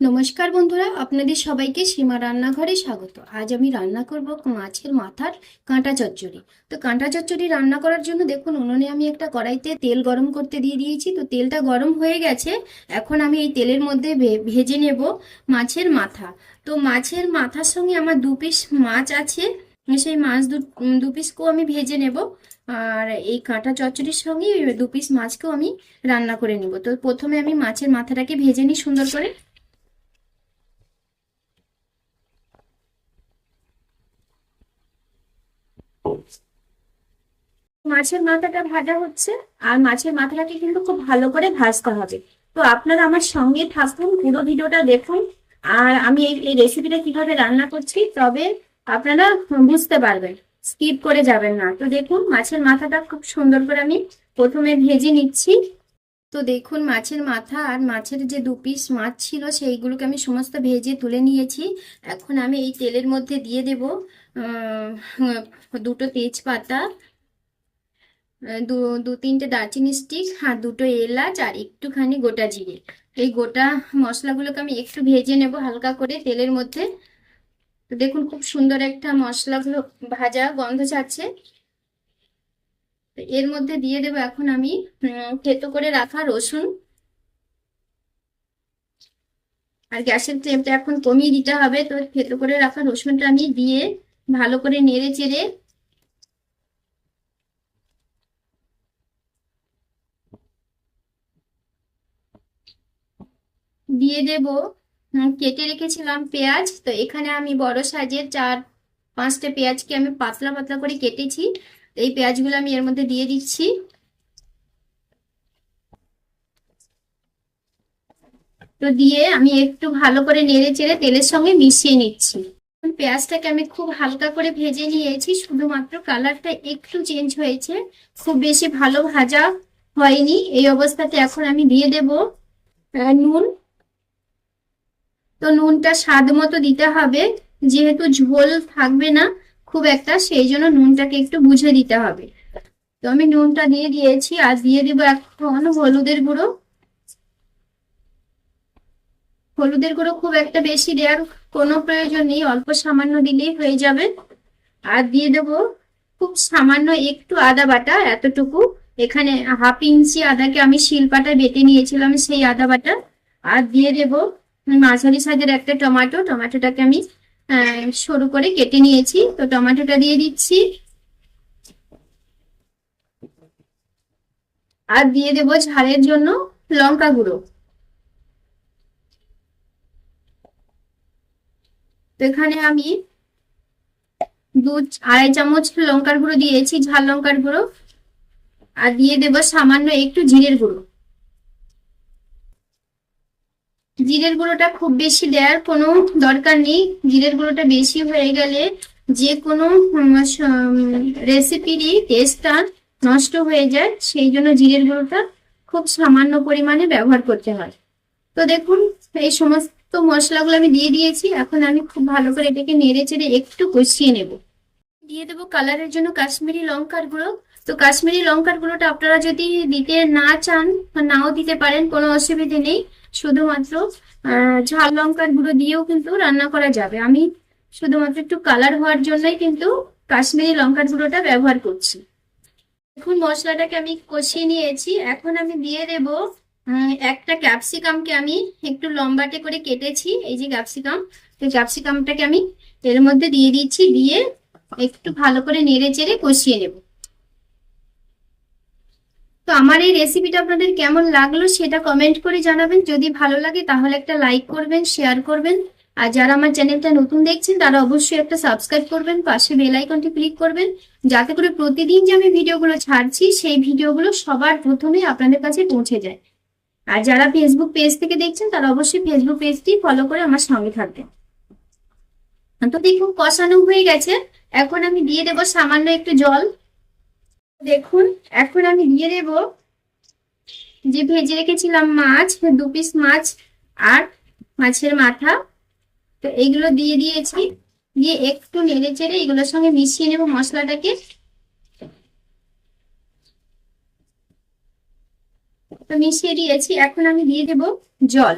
নমস্কার বন্ধুরা, আপনাদের সবাইকে সীমা রান্নাঘরে স্বাগত। আজ আমি রান্না করব মাছের মাথার কাঁটা চচ্চড়ি। তো কাঁটা চচ্চড়ি রান্না করার জন্য দেখুন, উনুনে আমি একটা কড়াইতে তেল গরম করতে দিয়ে দিয়েছি। তো তেলটা গরম হয়ে গেছে, এখন আমি এই তেলের মধ্যে ভেজে নেব মাছের মাথা। তো মাছের মাথার সঙ্গে আমার দু পিস মাছ আছে, সেই মাছ দু পিসকেও আমি ভেজে নেব। আর এই কাঁটা চচ্চড়ির সঙ্গে দু পিস মাছকেও আমি রান্না করে নেব। তো প্রথমে আমি মাছের মাথাটাকে ভেজে নিই সুন্দর করে। মাছের মাথাটা ভাজা হচ্ছে, আর মাছের মাথাটাকে কিন্তু খুব ভালো করে ভাজতে হবে। তো আপনারা আমার সঙ্গে থাকুন, পুরো ভিডিওটা দেখুন। আর আমি এই রেসিপিটা কীভাবে রান্না করছি, তবে আপনারা বুঝতে পারবেন স্কিপ করে যাবেন না। তো দেখুন, মাছের মাথাটা খুব সুন্দর করে আমি প্রথমে ভেজে নিচ্ছি। তো দেখুন, মাছের মাথা আর মাছের যে দু পিস মাছ ছিল, সেইগুলোকে আমি সমস্ত ভেজে তুলে নিয়েছি। এখন আমি এই তেলের মধ্যে দিয়ে দেব দুটো তেজপাতা দু দু তিনটে দারচিনি স্টিক আর দুটো এলাচ আর একটুখানি গোটা জিরে। এই গোটা মশলাগুলোকে আমি একটু ভেজে নেব হালকা করে তেলের মধ্যে। তো দেখুন খুব সুন্দর একটা মশলাগুলো ভাজা গন্ধ ছাড়ছে। এর মধ্যে দিয়ে দেবো এখন আমি থেতো করে রাখা রসুন। আর গ্যাসের ফ্লেমটা এখন কমিয়ে দিতে হবে। তো থেতো করে রাখা রসুনটা আমি দিয়ে ভালো করে নেড়ে চেড়ে দিয়ে দেব। কেটে রেখেছিলাম পেঁয়াজ। তো এখানে আমি বড় সাইজের চার, পাঁচটা পেঁয়াজকে আমি পাতলা পাতলা করে কেটেছি। এই পেঁয়াজগুলো আমি এর মধ্যে দিয়ে দিচ্ছি। তো দিয়ে আমি একটু ভালো করে নেড়ে চেড়ে তেলের সঙ্গে মিশিয়ে নিচ্ছি। পেঁয়াজটাকে আমি খুব হালকা করে ভেজে নিয়েছি, শুধুমাত্র কালারটা একটু চেঞ্জ হয়েছে। খুব বেশি ভালো ভাজা হয়নি। এই অবস্থাতে এখন আমি দিয়ে দেব নুন। তো নুনটা স্বাদ মতো দিতে হবে। যেহেতু ঝোল থাকবে না খুব একটা, সেই জন্য নুনটাকে একটু বুঝে দিতে হবে। তো আমি নুনটা দিয়ে দিয়েছি, আর দিয়ে দিব এখন হলুদের গুঁড়ো। হলুদের গুঁড়ো খুব একটা বেশি দেওয়ার কোনো প্রয়োজন নেই, অল্প সামান্য দিলেই হয়ে যাবে। আর দিয়ে দেব খুব সামান্য একটু আদা বাটা এতটুকু। এখানে হাফ ইঞ্চি আদাকে আমি শিলপাটায় বেটে নিয়েছিলাম সেই আদা বাটা। আর দিয়ে দেব মাঝারি সাইজের একটা টমেটো, টমেটোটাকে আমি সরু করে কেটে নিয়েছি। তো টমেটোটা দিয়ে দিচ্ছি। আর দিয়ে দেব ঝালের জন্য লঙ্কা গুঁড়ো। তো এখানে আমি দু, আড়াই চামচ লঙ্কার গুঁড়ো দিয়েছি, ঝাল লঙ্কার গুঁড়ো। আর দিয়ে দেব সামান্য একটু জিরের গুঁড়ো। জিরের গুঁড়োটা খুব বেশি দেওয়ার কোনো দরকার নেই। জিরের গুঁড়োটা বেশি হয়ে গেলে যে কোনো রেসিপিরই টেস্টটা নষ্ট হয়ে যায়। সেই জন্য জিরের গুঁড়োটা খুব সামান্য পরিমাণে ব্যবহার করতে হয়। তো দেখুন, এই সমস্ত মশলাগুলো আমি দিয়ে দিয়েছি। এখন আমি খুব ভালো করে এটাকে নেড়ে চেড়ে একটু কষিয়ে নেব। দিয়ে দেবো কালারের জন্য কাশ্মীরি লঙ্কার গুঁড়ো। তো কাশ্মীরি লঙ্কার গুঁড়োটা আপনারা যদি দিতে না চান বা নাও দিতে পারেন, কোনো অসুবিধে নেই। শুধুমাত্র ঝাল লঙ্কার গুঁড়ো দিয়েও কিন্তু রান্না করা যাবে। আমি শুধুমাত্র একটু কালার হওয়ার জন্যই কিন্তু কাশ্মীরি লঙ্কার গুঁড়োটা ব্যবহার করছি। এখন মশলাটাকে আমি কষিয়ে নিয়েছি। এখন আমি দিয়ে দেব একটা ক্যাপসিকামকে আমি একটু লম্বাটে করে কেটেছি। এই যে ক্যাপসিকাম তো ক্যাপসিকামটাকে আমি এর মধ্যে দিয়ে দিচ্ছি। দিয়ে একটু ভালো করে নেড়ে চেড়ে কষিয়ে নেব। আমার এই রেসিপিটা আপনাদের কেমন লাগল সেটা কমেন্ট করে জানাবেন। যদি ভালো লাগে তাহলে একটা লাইক করবেন শেয়ার করবেন। আর যারা আমার চ্যানেলটা নতুন দেখছেন তারা অবশ্যই একটা সাবস্ক্রাইব করবেন, পাশে বেল আইকনটি ক্লিক করবেন। যাতে করে প্রতিদিন যে আমি ভিডিওগুলো ছাড়ছি সেই ভিডিওগুলো সবার প্রথমে আপনাদের কাছে পৌঁছে যায়। আর যারা ফেসবুক পেজ থেকে দেখছেন তারা অবশ্যই ফেসবুক পেজটি ফলো করে আমার সঙ্গে থাকবেন। তো দেখুন, কষানো হয়ে গেছে। এখন আমি দিয়ে দেব সামান্য একটু জল। দেখুন, এখন আমি দিয়ে দেব যে ভেজে রেখেছিলাম মাছ, দু পিস মাছ আর মাছের মাথা। তো এইগুলো দিয়ে দিয়েছি, দিয়ে একটু নেড়ে চেড়ে এগুলোর সঙ্গে মিশিয়ে নেব মশলাটাকে। তো মিশিয়ে দিয়েছি, এখন আমি দিয়ে দেব জল।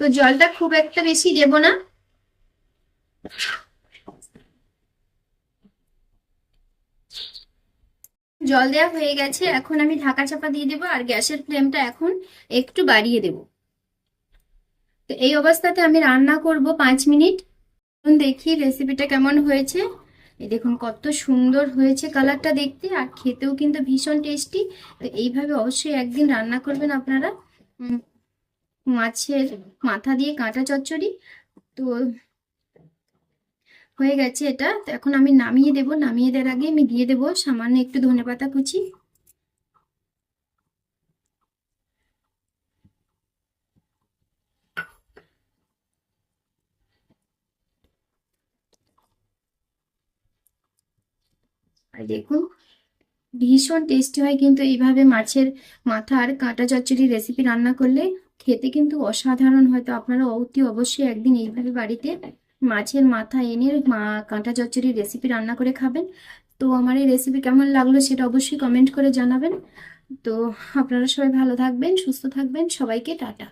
তো জলটা খুব একটা বেশি দেব না। জল দেওয়া হয়ে গেছে, এখন আমি ঢাকা চাপা দিয়ে দেবো আর গ্যাসের ফ্লেমটা এখন একটু বাড়িয়ে দেব। তো এই অবস্থাতে আমি রান্না করব পাঁচ মিনিট। দেখি রেসিপিটা কেমন হয়েছে। এই দেখুন, কত সুন্দর হয়েছে কালারটা দেখতে আর খেতেও কিন্তু ভীষণ টেস্টি তো এইভাবে অবশ্যই একদিন রান্না করবেন আপনারা। মাছের মাথা দিয়ে কাঁটা চচ্চড়ি। তো হয়ে গেছে এটা। তো এখন আমি নামিয়ে দেব। নামিয়ে দেওয়ার আগে আমি দিয়ে দেব সামান্য একটু ধনেপাতা কুচি। আর দেখুন, ভীষণ টেস্টি হয় কিন্তু এইভাবে মাছের মাথা আর কাঁটা চচ্চড়ি রেসিপি রান্না করলে খেতে কিন্তু অসাধারণ হয়তো আপনারা অতি অবশ্যই একদিন এইভাবে বাড়িতে মাছের মাথা এনে মা কাঁটা চচ্চড়ির রেসিপি রান্না করে খাবেন। তো আমার এই রেসিপি কেমন লাগল সেটা অবশ্যই কমেন্ট করে জানাবেন। তো আপনারা সবাই ভালো থাকবেন, সুস্থ থাকবেন, সবাইকে টাটা।